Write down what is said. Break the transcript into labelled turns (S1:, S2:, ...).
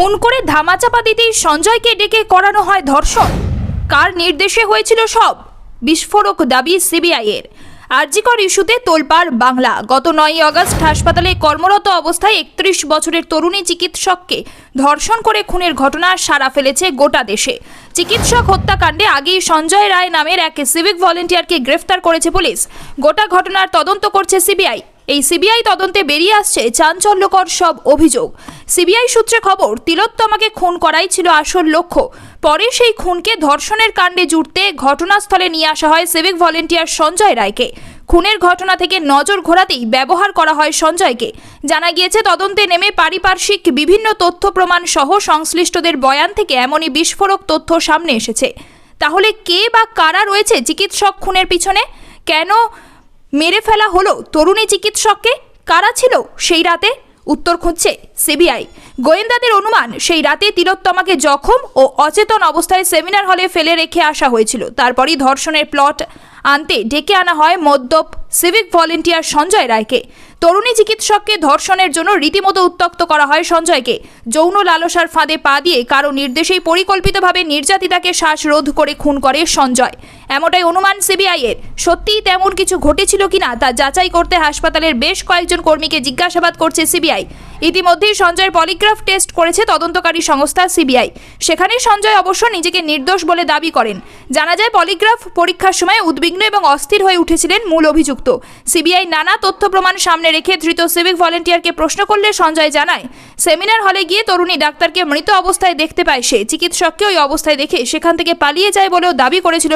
S1: খুন করে ধামাচাপা দিতেই সঞ্জয়কে ডেকে করানো হয় ধর্ষণ। কার নির্দেশে হয়েছিল সব? বিস্ফোরক দাবি সিবিআইয়ের। আরজিকর ইস্যুতে তোলপাড় বাংলা। গত নয়ই আগস্ট হাসপাতালে কর্মরত অবস্থায় একত্রিশ বছরের তরুণী চিকিৎসককে ধর্ষণ করে খুনের ঘটনা সারা ফেলেছে গোটা দেশে। চিকিৎসক হত্যাকাণ্ডে আগেই সঞ্জয় রায় নামের এক সিভিক ভলেন্টিয়ারকে গ্রেফতার করেছে পুলিশ। গোটা ঘটনার তদন্ত করছে সিবিআই। এই সিবিআই তদন্তে বেরিয়ে আসছে চাঞ্চল্যকর সব অভিযোগ। সিবিআই সূত্রে খবর, তিলোত্তমাকে খুন করাই ছিল আসল লক্ষ্য। পরে সেই খুনকে ধর্ষণের কাণ্ডে জুড়তে ঘটনাস্থলে নিয়ে আসা হয় সিভিক ভলেন্টিয়ার সঞ্জয় রায়কে। খুনের ঘটনা থেকে নজর ঘোরাতেই ব্যবহার করা হয় সঞ্জয়কে। জানা গিয়েছে, তদন্তে নেমে পারিপার্শ্বিক বিভিন্ন তথ্য প্রমাণ সহ সংশ্লিষ্টদের বয়ান থেকে এমনই বিস্ফোরক তথ্য সামনে এসেছে। তাহলে কে বা কারা রয়েছে চিকিৎসক খুনের পিছনে? কেন মেরে ফেলা হলো তরুণী চিকিৎসককে? কারা ছিল সেই রাতে? উত্তর খুঁজছে সিবিআই। গোয়েন্দাদের অনুমান, সেই রাতে তিলোত্তমাকে জখম ও অচেতন অবস্থায় সেমিনার হলে ফেলে রেখে আসা হয়েছিল। তারপরই ধর্ষণের প্লট আনতে ডেকে আনা হয় মদ্যপ সিভিক ভলেন্টিয়ার সঞ্জয় রায়কে। তরুণী চিকিৎসককে ধর্ষণের জন্য রীতিমতো উত্তক্ত করা হয় সঞ্জয়কে। যৌন লালসার ফাঁদে পা দিয়ে কারও নির্দেশেই পরিকল্পিতভাবে নির্যাতিতাকে শ্বাসরোধ করে খুন করে সঞ্জয়। এমনটাই অনুমান সিবিআই এর সত্যিই তেমন কিছু ঘটেছিল কিনা তা যাচাই করতে হাসপাতালের বেশ কয়েকজন কর্মীকে জিজ্ঞাসাবাদ করছে সিবিআই। ইতিমধ্যেই সঞ্জয়ের পলিগ্রাফ টেস্ট করেছে তদন্তকারী সংস্থা সিবিআই। সেখানে সঞ্জয় অবশ্য নিজেকে নির্দোষ বলে দাবি করেন। জানা যায়, পলিগ্রাফ পরীক্ষার সময় উদ্বিগ্ন এবং অস্থির হয়ে উঠেছিলেন মূল অভিযুক্ত। সিবিআই নানা তথ্য প্রমাণ সামনে রেখে ধৃত সিভিক ভলেন্টিয়ারকে প্রশ্ন করলে সঞ্জয় জানায় সেমিনার হলে গিয়ে তরুণী ডাক্তারকে মৃত অবস্থায় দেখতে পায় সে। চিকিৎসককে ওই অবস্থায় দেখে সেখান থেকে পালিয়ে যায় বলেও দাবি করেছিল